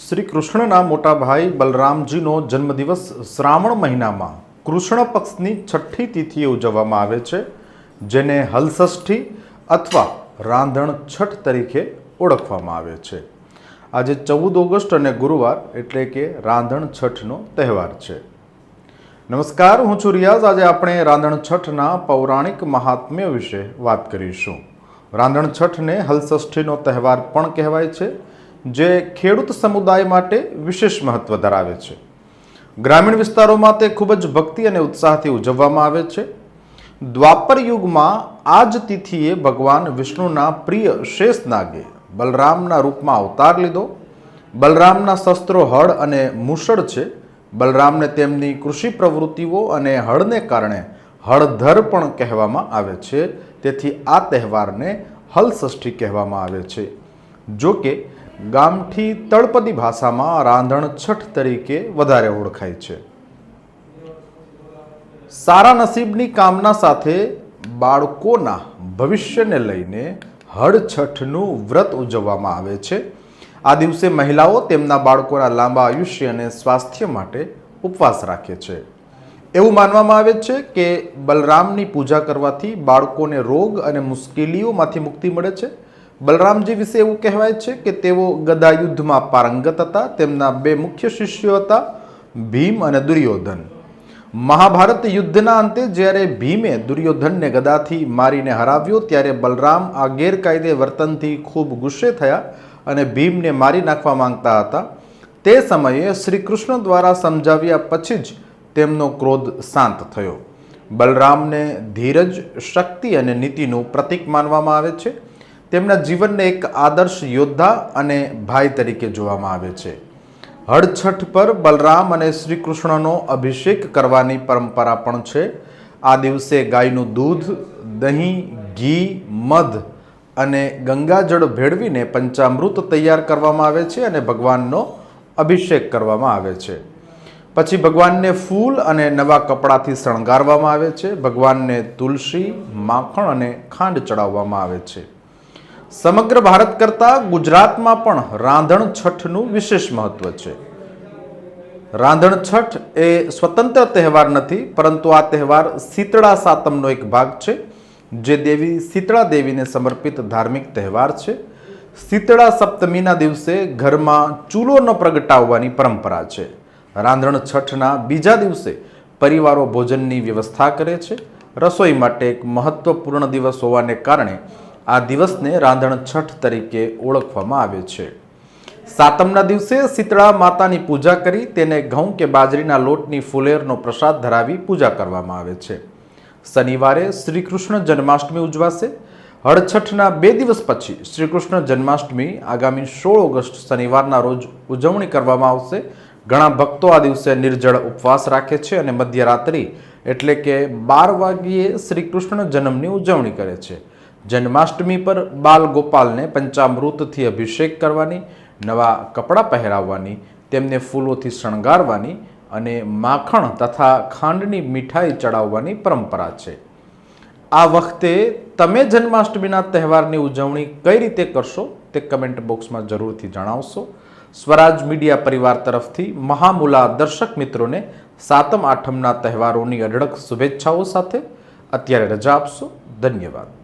શ્રી કૃષ્ણના મોટા ભાઈ બલરામજીનો જન્મદિવસ શ્રાવણ મહિનામાં કૃષ્ણ પક્ષની છઠ્ઠી તિથિએ ઉજવવામાં આવે છે, જેને હલષષ્ઠી અથવા રાંધણ છઠ તરીકે ઓળખવામાં આવે છે. આજે ચૌદ ઓગસ્ટ અને ગુરુવાર એટલે કે રાંધણ છઠનો તહેવાર છે. નમસ્કાર, હું છું રિયાઝ. આજે આપણે રાંધણ છઠના પૌરાણિક મહાત્મ્ય વિશે વાત કરીશું. રાંધણ છઠને હલષષ્ઠીનો તહેવાર પણ કહેવાય છે જે ખેડૂત સમુદાય માટે વિશેષ મહત્વ ધરાવે છે. ગ્રામીણ વિસ્તારોમાં તે ખૂબ જ ભક્તિ અને ઉત્સાહથી ઉજવવામાં આવે છે. દ્વાપર યુગમાં આ જ તિથિએ ભગવાન વિષ્ણુના પ્રિય શેષનાગે બલરામના રૂપમાં અવતાર લીધો. બલરામના શસ્ત્રો હળ અને મુસળ છે. બલરામને તેમની કૃષિ પ્રવૃત્તિઓ અને હળને કારણે હળધર પણ કહેવામાં આવે છે. તેથી આ તહેવારને હલષષ્ઠી કહેવામાં આવે છે. જો કે ગામઠી તળપદી ભાષામાં રાંધણ છઠ તરીકે વધારે ઓળખાય છે. સારા નસીબની કામના સાથે બાળકોના ભવિષ્યને લઈને હળછઠનું વ્રત ઉજવવામાં આવે છે. આ દિવસે મહિલાઓ તેમના બાળકોના લાંબા આયુષ્ય અને સ્વાસ્થ્ય માટે ઉપવાસ રાખે છે. એવું માનવામાં આવે છે કે બલરામની પૂજા કરવાથી બાળકોને રોગ અને મુશ્કેલીઓમાંથી મુક્તિ મળે છે. બલરામજી વિશે એવું કહેવાય છે કે તેઓ ગદા યુદ્ધમાં પારંગત હતા. તેમના બે મુખ્ય શિષ્યો હતા, ભીમ અને દુર્યોધન. મહાભારત યુદ્ધના અંતે જ્યારે ભીમે દુર્યોધનને ગદાથી મારીને હરાવ્યો, ત્યારે બલરામ આ ગેરકાયદે વર્તનથી ખૂબ ગુસ્સે થયા અને ભીમને મારી નાખવા માંગતા હતા. તે સમયે શ્રી કૃષ્ણ દ્વારા સમજાવ્યા પછી જ તેમનો ક્રોધ શાંત થયો. બલરામને ધીરજ, શક્તિ અને નીતિનું પ્રતીક માનવામાં આવે છે. તેમના જીવનને એક આદર્શ યોદ્ધા અને ભાઈ તરીકે જોવામાં આવે છે. હળછઠ પર બલરામ અને શ્રી કૃષ્ણનો અભિષેક કરવાની પરંપરા પણ છે. આ દિવસે ગાયનું દૂધ, દહીં, ઘી, મધ અને ગંગાજળ ભેળવીને પંચામૃત તૈયાર કરવામાં આવે છે અને ભગવાનનો અભિષેક કરવામાં આવે છે. પછી ભગવાનને ફૂલ અને નવા કપડાથી શણગારવામાં આવે છે. ભગવાનને તુલસી, માખણ અને ખાંડ ચડાવવામાં આવે છે. સમગ્ર ભારત કરતાં ગુજરાતમાં પણ રાંધણ છઠનું વિશેષ મહત્વ છે. રાંધણ છઠ એ સ્વતંત્ર તહેવાર નથી, પરંતુ આ તહેવાર શીતળા સાતમનો એક ભાગ છે, જે દેવી શીતળા દેવીને સમર્પિત ધાર્મિક તહેવાર છે. શીતળા સપ્તમીના દિવસે ઘરમાં ચૂલો ન પ્રગટાવવાની પરંપરા છે. રાંધણ છઠના બીજા દિવસે પરિવારો ભોજનની વ્યવસ્થા કરે છે. રસોઈ માટે એક મહત્વપૂર્ણ દિવસ હોવાને કારણે આ દિવસને રાંધણ છઠ તરીકે ઓળખવામાં આવે છે. સાતમના દિવસે શીતળા માતાની પૂજા કરી તેને ઘઉં કે બાજરીના લોટની ફુલેરનો પ્રસાદ ધરાવી પૂજા કરવામાં આવે છે. શનિવારે શ્રી કૃષ્ણ જન્માષ્ટમી ઉજવાશે. હળછઠના બે દિવસ પછી શ્રી કૃષ્ણ જન્માષ્ટમી આગામી સોળ ઓગસ્ટ શનિવારના રોજ ઉજવણી કરવામાં આવશે. ઘણા ભક્તો આ દિવસે નિર્જળ ઉપવાસ રાખે છે અને મધ્યરાત્રિ એટલે કે બાર વાગ્યે શ્રી કૃષ્ણ જન્મની ઉજવણી કરે છે. જન્માષ્ટમી પર બાલ ગોપાલને પંચામૃતથી અભિષેક કરવાની, નવા કપડાં પહેરાવવાની, તેમને ફૂલોથી શણગારવાની અને માખણ તથા ખાંડની મીઠાઈ ચડાવવાની પરંપરા છે. આ વખતે તમે જન્માષ્ટમીના તહેવારની ઉજવણી કઈ રીતે કરશો તે કમેન્ટ બોક્સમાં જરૂરથી જણાવશો. સ્વરાજ મીડિયા પરિવાર તરફથી મહામુલા દર્શક મિત્રોને સાતમ આઠમના તહેવારોની અઢળક શુભેચ્છાઓ સાથે અત્યારે રજા આપશો. ધન્યવાદ.